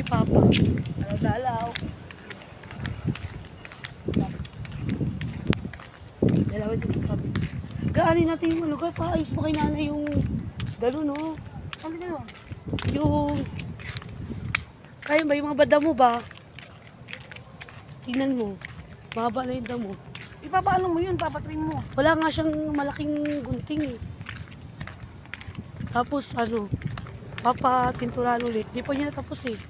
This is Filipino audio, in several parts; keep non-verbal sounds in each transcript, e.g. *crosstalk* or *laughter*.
kay Papa. Ano dalaw? Dalawa din sa Papa. Gaanin natin yung lugar. Paayos mo kay nanay yung gano'n, no? Ano yun? Yung... Kaya ba yung mga bada mo ba? Tingnan mo. Mahaba na yung damo. Ipapaano mo yun? Papatrim mo. Wala nga siyang malaking gunting eh. Tapos ano, papapinturahan ulit. Di pa niya natapos eh.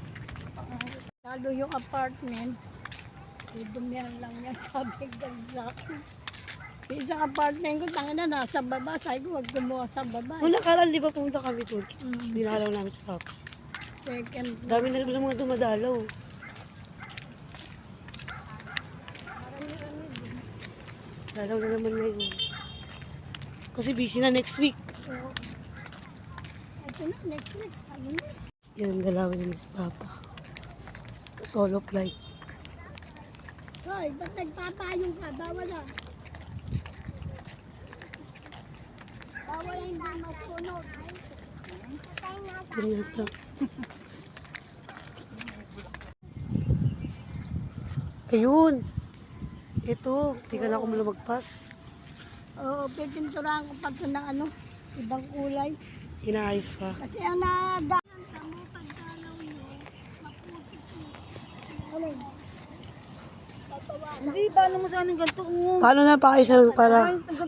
Lalo yung apartment, dudumihan lang yan, *laughs* sabi ko sa akin. Isang apartment ko, tanga na, nasa baba. Sabi ko, huwag gumawa sa baba. Nung nakaraan, di ba pumunta kami doon? Mm. Dinalaw namin sa Papa. Second, Dami na rin mga dumadalaw. Dalaw na naman ngayon. Kasi busy na next week. so, ito na, next week. Ano na? Yan, dalawin ni Miss Papa. Solo flight. Hoy, ba't nagpapayong ka? Bawal ah. Bawal hindi masunod. Ganyan ito. Ayun. Ito, di ka na ako malumagpas. Oo, pipinturahan ko pa ito ng ano, ibang kulay. Inaayos pa. Kasi ang nada... Hindi, paano mo sana ganito? Oo. Paano na paayos na para,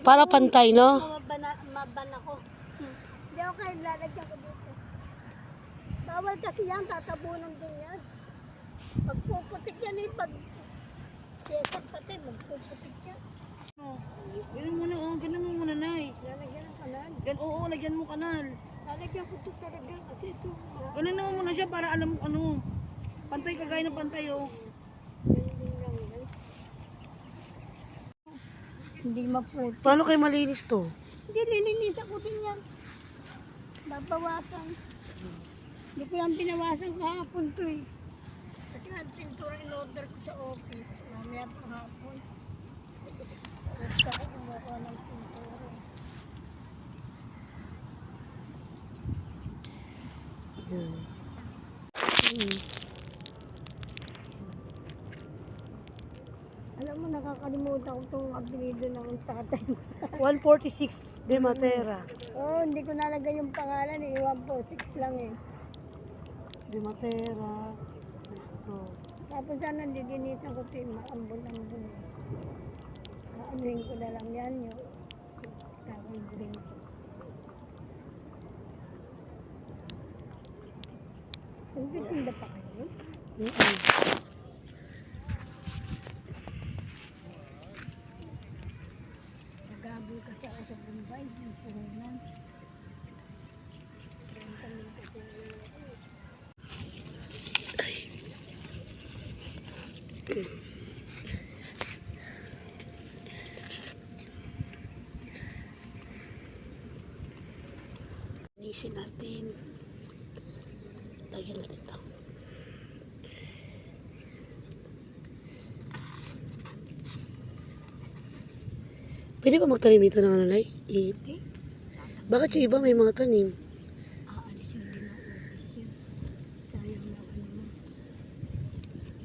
para pantay, no? Mabana, mabana ko. Hindi ako kayo lalagyan ko dito. Bawal kasi yan, tatabunan din yan. Pagpuputik yan eh, pag... Kesap pati, magpuputik yan. Ganun muna, oh. Ganun mo muna, Nay. Lalagyan ng kanal. Gan, oo, lagyan mo kanal. Lalagyan ko ito talaga kasi ito. ah, Ganun naman muna siya para alam mo ano. Pantay kagaya ng pantay, oh. Hindi maputik. Paano kayo malinis to? Hindi, lilinisan ko din yan. Babawasan. Hindi ko lang pinawasan kahapon to eh. Kasi nga pintura in order ko sa office. Mamaya pa hapon. Basta ako kumuha ng pintura. Yan. Mm. Alam mo, nakakalimutan ko itong apelido ng tatay ko. *laughs* 146 de Matera. Oo, oh, hindi ko nalagay yung pangalan eh. 146 lang eh. De Matera. Gusto. Tapos sana didinisan ko ito yung maambon-ambon. Aanuhin ko na lang yan yung kakaibuhin ko. Nagtitinda pa kayo? Mm-mm. Ako sa Bombay, yung puhunan. Renta min kasi ako eh. Linisin natin. Lagyan natin ito. Pwede ba magtanim dito ng ano, Nay? I- Bakit yung iba may mga tanim? Aalis yung yun. Sayang na ano mo.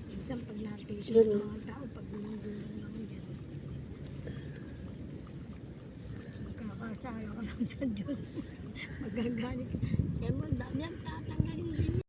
Minsan pag natin no? mga tao, pag binundulan lang dyan. Magkakasala ka lang sa Diyos. Magagalit. Kaya mo, dami yan tatanggalin din